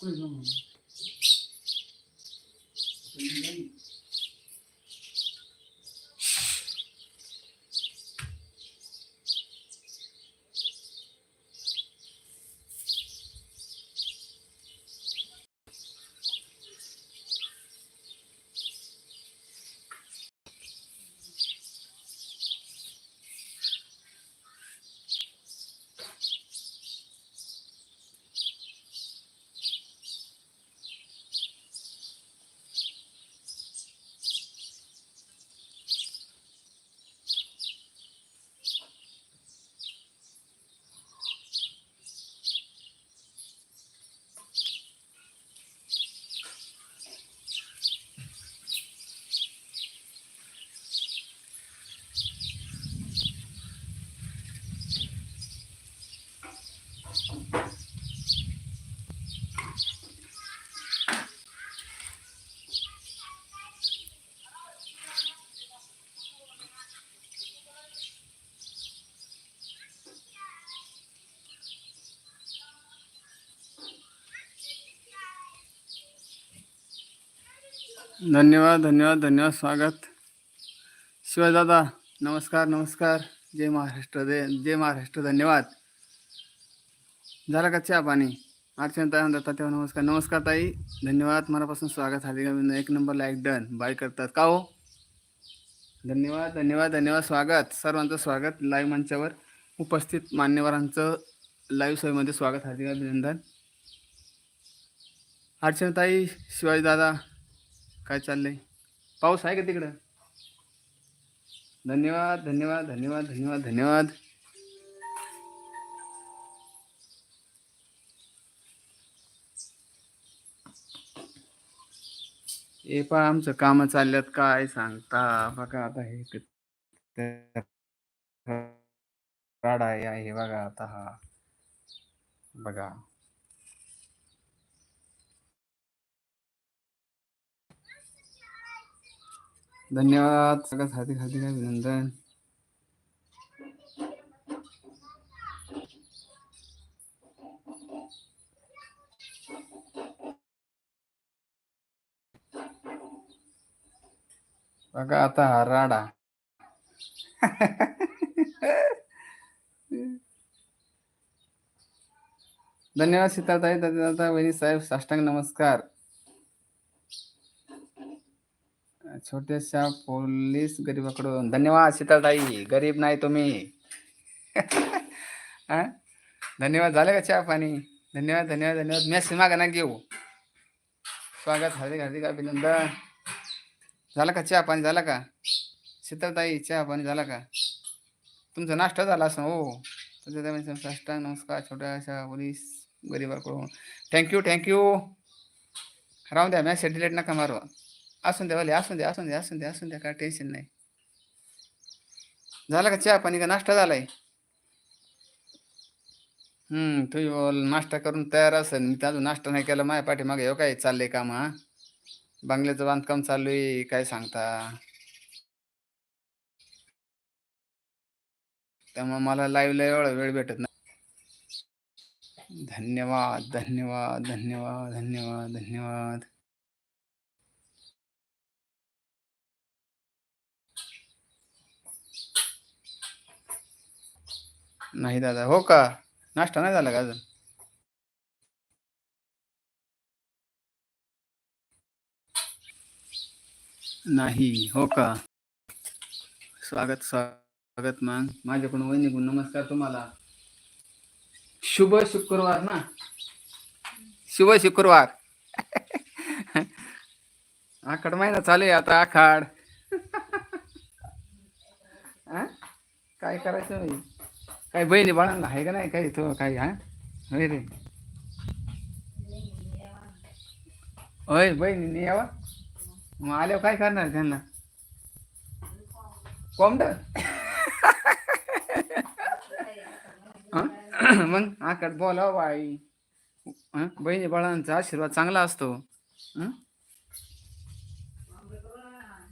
贵重的 धन्यवाद धन्यवाद धन्यवाद स्वागत. शिवायदादा नमस्कार नमस्कार. जय महाराष्ट्र दे जय महाराष्ट्र धन्यवाद. झाला का चहा पाणी? अर्चना ताई म्हणतात तेव्हा नमस्कार. नमस्कार ताई धन्यवाद. मनापासून स्वागत हार्दिक का एक नंबर लाईक डन. बाय करतात. का हो? धन्यवाद धन्यवाद धन्यवाद. स्वागत. सर्वांचं स्वागत लाईव्ह मंचावर. उपस्थित मान्यवरांचं लाईव्ह सोयीमध्ये स्वागत. हार्दिक अभिनंदन. अर्चना ताई शिवाजी दादा काय चाललंय? पाऊस आहे का तिकडं? धन्यवाद धन्यवाद धन्यवाद धन्यवाद धन्यवाद. हे पहा आमचं काम चालल्यात काय सांगता? बघा आता हे राडा आहे आहे बघा आता हा. बघा. धन्यवाद. सगळ्यात हार्दिक हार्दिक अभिनंदन. बघा आता हा राडा. धन्यवाद सीताताई दादा वहिनी साहेब साष्टांग नमस्कार. छोट्याशा पोलीस गरीबाकडून. धन्यवाद सीताताई गरीब नाही तुम्ही. हा? धन्यवाद. झालं का चहा पाणी? धन्यवाद धन्यवाद धन्यवाद. मी सीमा ना घेऊ. स्वागत हार्दिक हार्दिक अभिनंदन. झालं का चहा पाणी? झाला का? शीतलताई चहा पाणी झाला का? तुमचा नाश्ता झाला असं? हो. तुमच्या साष्टांग नमस्कार छोट्याशा पोलीस गरीबाकडून. थँक्यू थँक्यू राहून द्या मॅच डिलीट नका मारू. असून द्या भले असून द्या असून द्या असून द्या असून द्या काय टेन्शन नाही. झाला का चहा पाणी का नाश्ता झालाय? हम्म तुम्ही बोल नाश्ता करून तयार असेल मी अजून नाश्ता नाही केला माझ्या पाठीमागे हो काय चाललंय काम हा? बंगल्याचं बांधकाम चालू आहे काय सांगता? त्यामुळे मला लाईव्हला एवढा वेळ भेटत नाही. धन्यवाद धन्यवाद धन्यवाद धन्यवाद धन्यवाद. नाही दादा. हो का? नाश्ता नाही झाला का अजून? नाही. हो का? स्वागत स्वागत मग माझ्याकडून वहिनीकडून नमस्कार तुम्हाला. शुभ शुक्रवार ना? शुभ शुक्रवार. आखाड महिना चालू आहे आता आखाड. काय करायचं नाही काय बहिणी बाळांना? आहे का नाही? काही तो काही हा? होय रे. होय बहिणी यावा? मग आल्यावर काय करणार त्यांना? कोंबड? मग आकड बोलाव बाई? बहिणी बाळांचा आशीर्वाद चांगला असतो?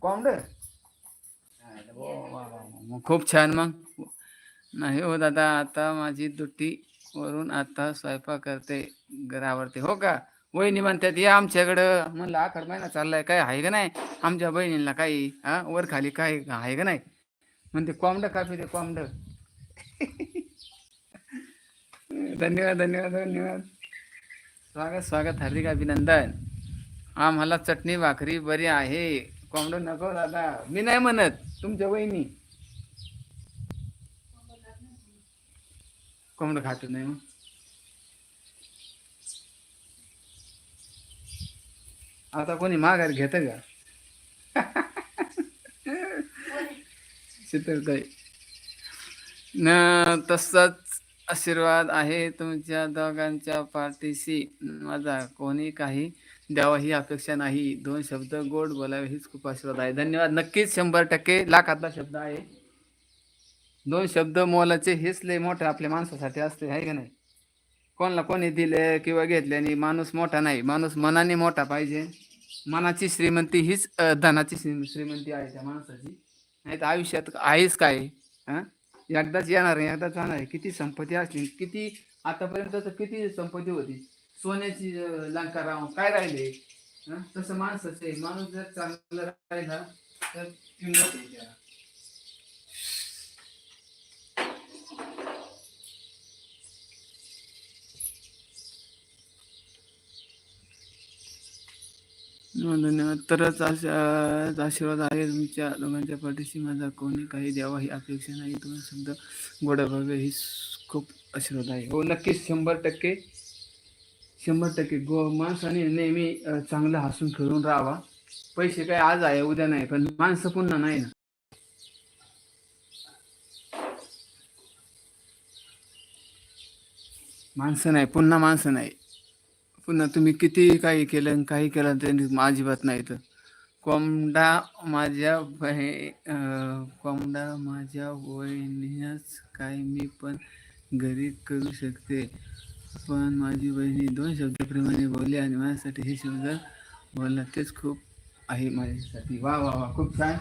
कोंबड? मग खूप छान मग. नाही हो दादा आता माझी दुट्टी वरून आता स्वयंपाक करते घरावरती हो का? वहिनी म्हणतात या आमच्याकडं. म्हणलं आखड महिना चाललाय काय आहे का नाही? आमच्या बहिणीला काही हा वर खाली काय आहे का नाही? म्हणते कोंबड कापी दे कोंबड. धन्यवाद धन्यवाद धन्यवाद. स्वागत स्वागत हार्दिक अभिनंदन. आम्हाला चटणी भाकरी बरी आहे. कोंबड नको दादा. मी नाही म्हणत तुमच्या वहिनी. कोंबडं खात नाही मग. आता कोणी माघार घेत का? शीतलताई. न तसाच आशीर्वाद आहे तुमच्या दोघांच्या पाठीशी. माझा कोणी काही द्यावा ही अपेक्षा नाही. दोन शब्द गोड बोलावे हीच खूप आशीर्वाद आहे. धन्यवाद. नक्कीच शंभर टक्के लाखातला शब्द आहे. दोन शब्द मोलाचे हेच लय मोठे आपल्या माणसासाठी असते आहे का नाही? कोणाला कोणी दिले किंवा घेतले आणि माणूस मोठा नाही माणूस मनाने मोठा पाहिजे. मनाची श्रीमंती हीच धनाची श्री- श्रीमंती आहे त्या माणसाची. नाही तर आयुष्यात आहेच काय हां एकदाच येणार आहे एकदाच जाणार आहे. किती संपत्ती असली किती आतापर्यंत किती संपत्ती होती. सोन्याची लंका राहून काय राहिले? तसं माणसाचं आहे. माणूस जर चांगलं राहिला तर किंमत धन्यवाद तरच आशा आशीर्वाद आहे तुमच्या दोघांच्या पाठीशी. माझा कोणी काही द्यावा ही अपेक्षा नाही. तुम्ही शब्द गोड्या भावे ही खूप आशीर्वाद आहे. हो नक्कीच शंभर टक्के शंभर टक्के. गो माणसाने नेहमी चांगलं हसून खेळून राहावा. पैसे काय आज आहे उद्या नाही पण माणसं पुन्हा नाही ना. माणसं नाही पुन्हा माणसं नाही. पुन्हा तुम्ही किती काही केलं आणि काही केलं त्यांनी अजिबात नाही तर. कोंबडा माझ्या बहे कोंबडा माझ्या वहिनीच काय मी पण घरी करू शकते. पण माझी बहिणी दोन शब्दाप्रमाणे बोलली आणि माझ्यासाठी हे शब्द बोलला. तेच खूप आहे माझ्यासाठी. वा वा वा खूप छान.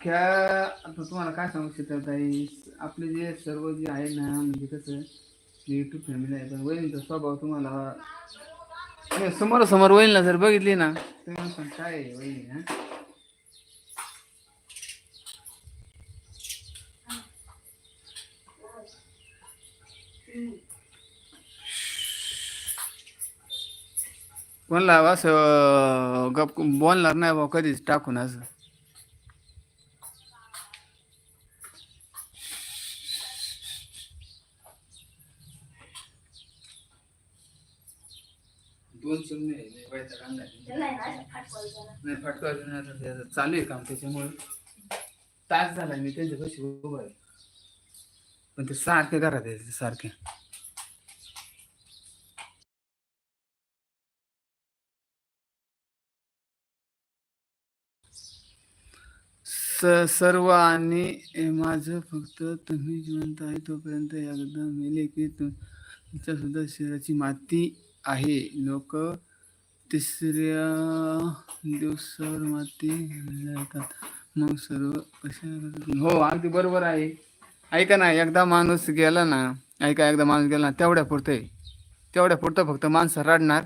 अख्ख्या आता तुम्हाला काय सांगू शकतात ताई आपले जे सर्व जे आहे ना म्हणजे कसं युट्यूब फॅमिली आहे पण वहिनीचा स्वभाव तुम्हाला म्हणजे समोर समोरासमोर वहिनीला जर बघितली ना तुम्ही पण काय आहे वहिनी हा? कोणला बस गप बोलणार नाही बा कधीच टाकून असं. दोन चिमणे नाही फटका चालू आहे काम त्याच्यामुळे तास झाला मी त्यांच्या पैसे उभं आहे. पण ते सारखे घरात आहे सारखे. स सर्व आणि माझं फक्त तुम्ही जिवंत आहे तोपर्यंत एकदा मेले की तुमच्या सुद्धा शरीराची माती आहे. लोक तिसऱ्या दिवसावर माती जातात मग सर्व कशा हो अगदी बरोबर आहे. ऐका ना एकदा माणूस गेला ना ऐका एकदा माणूस गेला ना तेवढ्या पुरते. आहे तेवढ्या पुरतं फक्त माणसं रडणार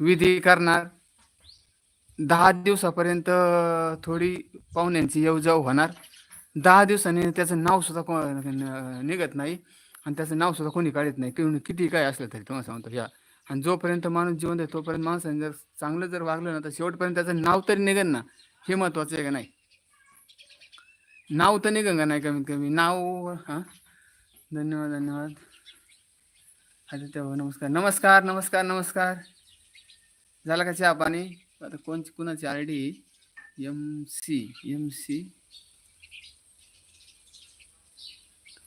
विधी करणार. दहा दिवसापर्यंत थोडी पाहुण्यांची येऊ जाऊ होणार. दहा दिवसांनी त्याचं नावसुद्धा को न- निघत नाही. आणि त्याचं नाव सुद्धा कोणी काढत नाही. किंवा किती काय असलं तरी तुम्हाला सांगतो या आणि जोपर्यंत माणूस जिवंत आहे तोपर्यंत माणसाने जर चांगलं जर वागलं ना तर शेवटपर्यंत त्याचं नाव तरी निघेल ना. हे महत्वाचं आहे का नाही? नाव तर निघन का नाही कमीत कमी? नाव हां? धन्यवाद धन्यवाद. आदित्य भाऊ नमस्कार. नमस्कार नमस्कार नमस्कार. झाला का चहा पाणी? आता कोणची कुणाची I D? M C M C.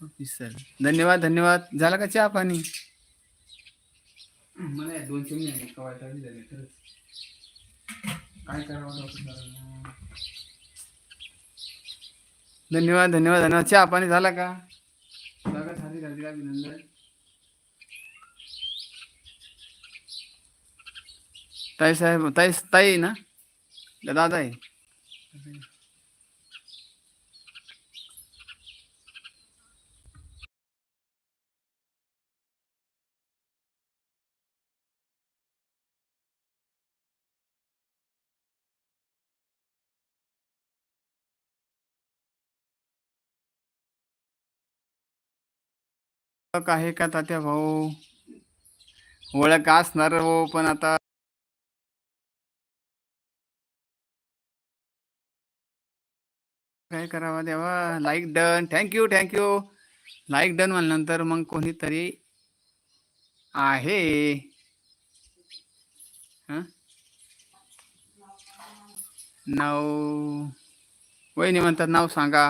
Officer धन्यवाद धन्यवाद. झाला का चहा पाणी? मला दोन झाली खरंच. काय करावं धन्यवाद धन्यवाद धन्यवाद. चहा पाणी झाला का? स्वागत हार्दिक हार्दिक अभिनंदन ताई साहेब ताई ताई ना? दादा आहे. ओळख आहे का तात्या भाऊ? ओळख असणार हो पण आता काय करावा देवा? Like done thank you thank you like done म्हणल्यानंतर मग कोणीतरी आहे. हं? नाव वहिनी म्हणतात नाव सांगा.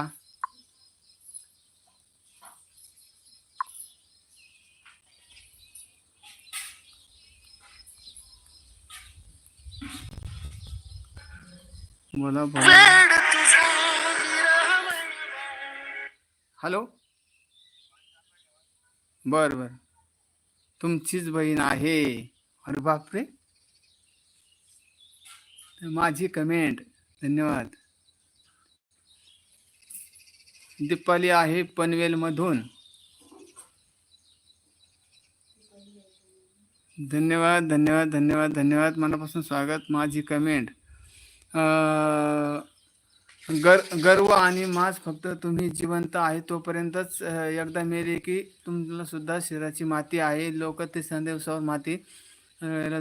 बोला हॅलो? बर बर. तुमचीच बहीण आहे. अरे बापरे. माझी कमेंट धन्यवाद. दीपाली आहे पनवेलमधून. धन्यवाद धन्यवाद धन्यवाद धन्यवाद. मनापासून स्वागत. माझी कमेंट गर गर्व आणि मास फक्त तुम्ही जिवंत आहे तोपर्यंतच एकदा मेले की तुम्हाला सुद्धा शरीराची माती आहे. लोक ते संदेशावर माती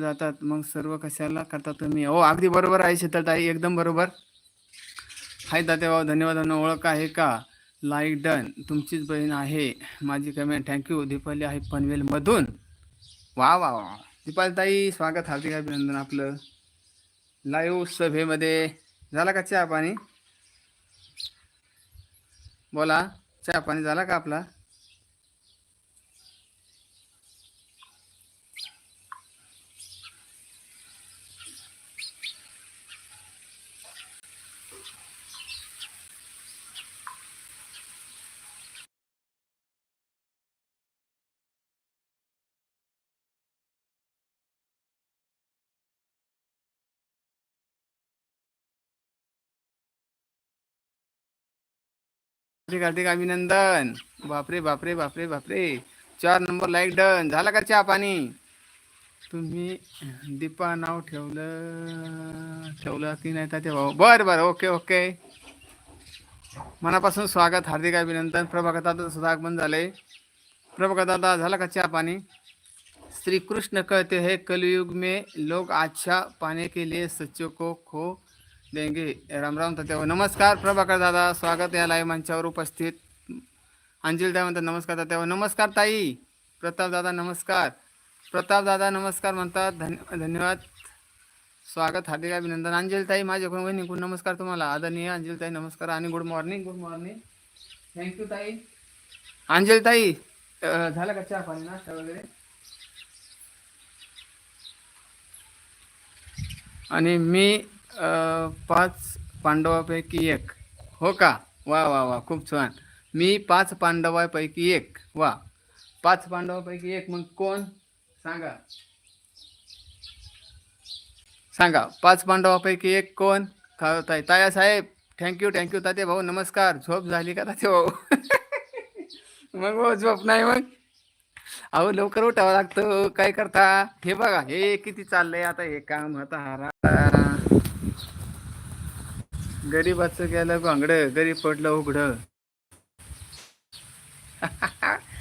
जातात. मग सर्व कशाला करता तुम्ही? हो अगदी बरोबर आहे शीतलताई एकदम बरोबर. हाय दातेभाऊ धन्यवाद. ओळख आहे का? लाईक डन तुमचीच बहीण आहे. माझी कमेंट थँक्यू दीपाली आहे पनवेलमधून. वा वा वा दीपाली ताई स्वागत. हार्दिक अभिनंदन आपलं. लाईव्ह सभेमध्ये झाला का चहा पाणी? बोला चहा पाणी झाला का आपला? बापरे हार्दिक अभिनंदन. बापरे बापरे बापरे बापरे. चार नंबर लाईक डन. झाला का चहा पाणी? तुम्ही दीपा नाव ठेवलं. ठेवलं की नाही ते भाऊ? बरं बरं ओके ओके. मनापासून स्वागत हार्दिक अभिनंदन. प्रभाकर दादा सुद्धा आगमन झालंय. प्रभाकर दादा झाला का चहा पाणी? श्री कृष्ण कहते हैं कलयुग में लोग अच्छा पाने के लिए सच्चों को खो देंगे. राम राम तात्या. नमस्कार प्रभाकर दादा. स्वागत या लाईव्ह मंचावर उपस्थित. अंजिल ताई म्हणतात नमस्कार तात्या. नमस्कार ताई. प्रताप दादा नमस्कार. प्रताप दादा नमस्कार म्हणतात. धन्य धन्यवाद. स्वागत हार्दिक अभिनंदन. अंजली माझ्याकडून वहिनीकडून नमस्कार तुम्हाला? आदरणीय अंजलीताई नमस्कार आणि good morning good morning thank you ताई. अंजलीताई झालं का चहा पाणी नाश्ता वगैरे? आणि मी पाच पांडवापैकी एक. हो का? वा वा वा खूप छान. मी पाच पांडवापैकी एक. वा. पाच पांडवापैकी एक मग कोण? सांगा. सांगा. पाच पांडवापैकी एक कोण? का ताई ताया साहेब थँक्यू थँक्यू ताते भाऊ नमस्कार. झोप झाली का ताते भाऊ? मग हो झोप नाही मग? अहो लवकर उठावं लागतं. काय करता? हे बघा हे किती चाललंय आता हे काम आता हारा गरीबाचं गेलं बांगड गरीब पडलं उघड.